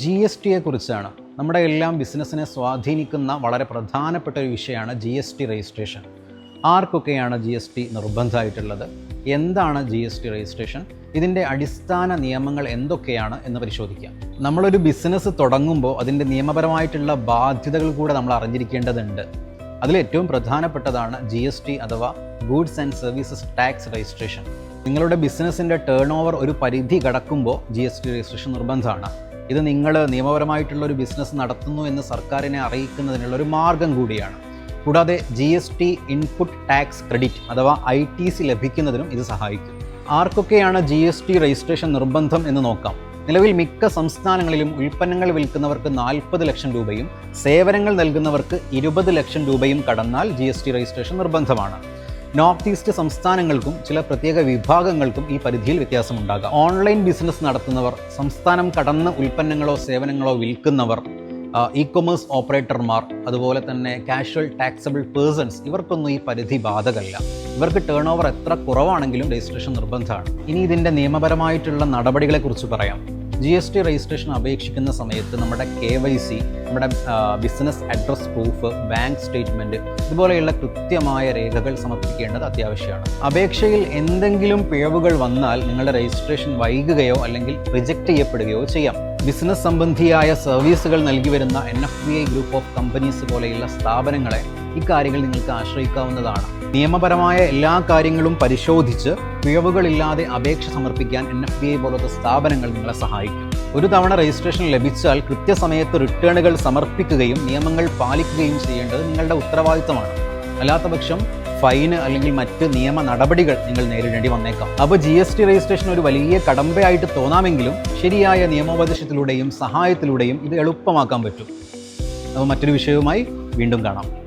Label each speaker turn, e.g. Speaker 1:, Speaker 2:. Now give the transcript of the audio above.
Speaker 1: G S ടിയെ കുറിച്ചാണ് നമ്മുടെ എല്ലാം ബിസിനസ്സിനെ സ്വാധീനിക്കുന്ന വളരെ പ്രധാനപ്പെട്ട ഒരു വിഷയമാണ് ജി എസ് ടി രജിസ്ട്രേഷൻ. ആർക്കൊക്കെയാണ് ജി എസ് ടി നിർബന്ധമായിട്ടുള്ളത്? എന്താണ് ജി എസ് ടി രജിസ്ട്രേഷൻ? ഇതിന്റെ അടിസ്ഥാന നിയമങ്ങൾ എന്തൊക്കെയാണ് എന്ന് പരിശോധിക്കാം നമ്മളൊരു ബിസിനസ് തുടങ്ങുമ്പോൾ അതിന്റെ നിയമപരമായിട്ടുള്ള ബാധ്യതകൾ കൂടെ നമ്മൾ അറിഞ്ഞിരിക്കേണ്ടതുണ്ട്. അതിൽ ഏറ്റവും പ്രധാനപ്പെട്ടതാണ് ജി എസ് ടി അഥവാ goods and services tax registration. നിങ്ങളുടെ ബിസിനസ്സിന്റെ ടേൺ ഓവർ ഒരു പരിധി കടക്കുമ്പോൾ ജി എസ് ടി രജിസ്ട്രേഷൻ നിർബന്ധമാണ്. ഇത് നിങ്ങൾ നിയമപരമായിട്ടുള്ള ഒരു ബിസിനസ് നടത്തുന്നു എന്ന് സർക്കാരിനെ അറിയിക്കുന്നതിനുള്ള ഒരു മാർഗം കൂടിയാണ്. കൂടാതെ G S T input tax credit അഥവാ ഐ ടി സി ലഭിക്കുന്നതിനും ഇത് സഹായിക്കും. ആർക്കൊക്കെയാണ് ജി എസ് ടി രജിസ്ട്രേഷൻ നിർബന്ധം എന്ന് നോക്കാം. നിലവിൽ മിക്ക സംസ്ഥാനങ്ങളിലും ഉൽപ്പന്നങ്ങൾ വിൽക്കുന്നവർക്ക് നാൽപ്പത് ലക്ഷം രൂപയും സേവനങ്ങൾ നൽകുന്നവർക്ക് ഇരുപത് ലക്ഷം രൂപയും കടന്നാൽ ജി രജിസ്ട്രേഷൻ നിർബന്ധമാണ്. നോർത്ത് ഈസ്റ്റ് സംസ്ഥാനങ്ങൾക്കും ചില പ്രത്യേക വിഭാഗങ്ങൾക്കും ഈ പരിധിയിൽ വ്യത്യാസമുണ്ടാകാം. ഓൺലൈൻ ബിസിനസ് നടത്തുന്നവർ സംസ്ഥാനം കടന്ന് ഉൽപ്പന്നങ്ങളോ സേവനങ്ങളോ വിൽക്കുന്നവർ ഇ കൊമേഴ്സ് ഓപ്പറേറ്റർമാർ അതുപോലെ തന്നെ കാഷ്വൽ ടാക്സബിൾ പേഴ്സൺസ് ഇവർക്കൊന്നും ഈ പരിധി ബാധകമല്ല. ഇവർക്ക് ടേൺ ഓവർ എത്ര കുറവാണെങ്കിലും രജിസ്ട്രേഷൻ നിർബന്ധമാണ്. ഇനി ഇതിന്റെ നിയമപരമായിട്ടുള്ള നടപടികളെക്കുറിച്ച് പറയാം. ജി എസ് ടി രജിസ്ട്രേഷൻ അപേക്ഷിക്കുന്ന സമയത്ത് നമ്മുടെ കെ വൈ സി നമ്മുടെ business address proof bank statement ഇതുപോലെയുള്ള കൃത്യമായ രേഖകൾ സമർപ്പിക്കേണ്ടത് അത്യാവശ്യമാണ്. അപേക്ഷയിൽ എന്തെങ്കിലും പിഴവുകൾ വന്നാൽ നിങ്ങളുടെ രജിസ്ട്രേഷൻ വൈകുകയോ അല്ലെങ്കിൽ റിജക്റ്റ് ചെയ്യപ്പെടുകയോ ചെയ്യാം. ബിസിനസ് സംബന്ധിയായ സർവീസുകൾ നൽകി വരുന്ന N F B I group of companies പോലെയുള്ള സ്ഥാപനങ്ങളെ ഇക്കാര്യങ്ങൾ നിങ്ങൾക്ക് ആശ്രയിക്കാവുന്നതാണ്. നിയമപരമായ എല്ലാ കാര്യങ്ങളും പരിശോധിച്ച് പിഴവുകളില്ലാതെ അപേക്ഷ സമർപ്പിക്കാൻ എൻ എഫ് ബി ഐ പോലത്തെ സ്ഥാപനങ്ങൾ നിങ്ങളെ സഹായിക്കും. ഒരു തവണ രജിസ്ട്രേഷൻ ലഭിച്ചാൽ കൃത്യസമയത്ത് റിട്ടേണുകൾ സമർപ്പിക്കുകയും നിയമങ്ങൾ പാലിക്കുകയും ചെയ്യേണ്ടത് നിങ്ങളുടെ ഉത്തരവാദിത്തമാണ്. അല്ലാത്തപക്ഷം ഫൈന് അല്ലെങ്കിൽ മറ്റ് നിയമ നടപടികൾ നിങ്ങൾ നേരിടേണ്ടി വന്നേക്കാം. അപ്പോൾ ജി എസ് ടി രജിസ്ട്രേഷൻ ഒരു വലിയ കടമ്പയായിട്ട് തോന്നാമെങ്കിലും ശരിയായ നിയമോപദേശത്തിലൂടെയും സഹായത്തിലൂടെയും ഇത് എളുപ്പമാക്കാൻ പറ്റും. അപ്പോൾ മറ്റൊരു വിഷയവുമായി വീണ്ടും കാണാം.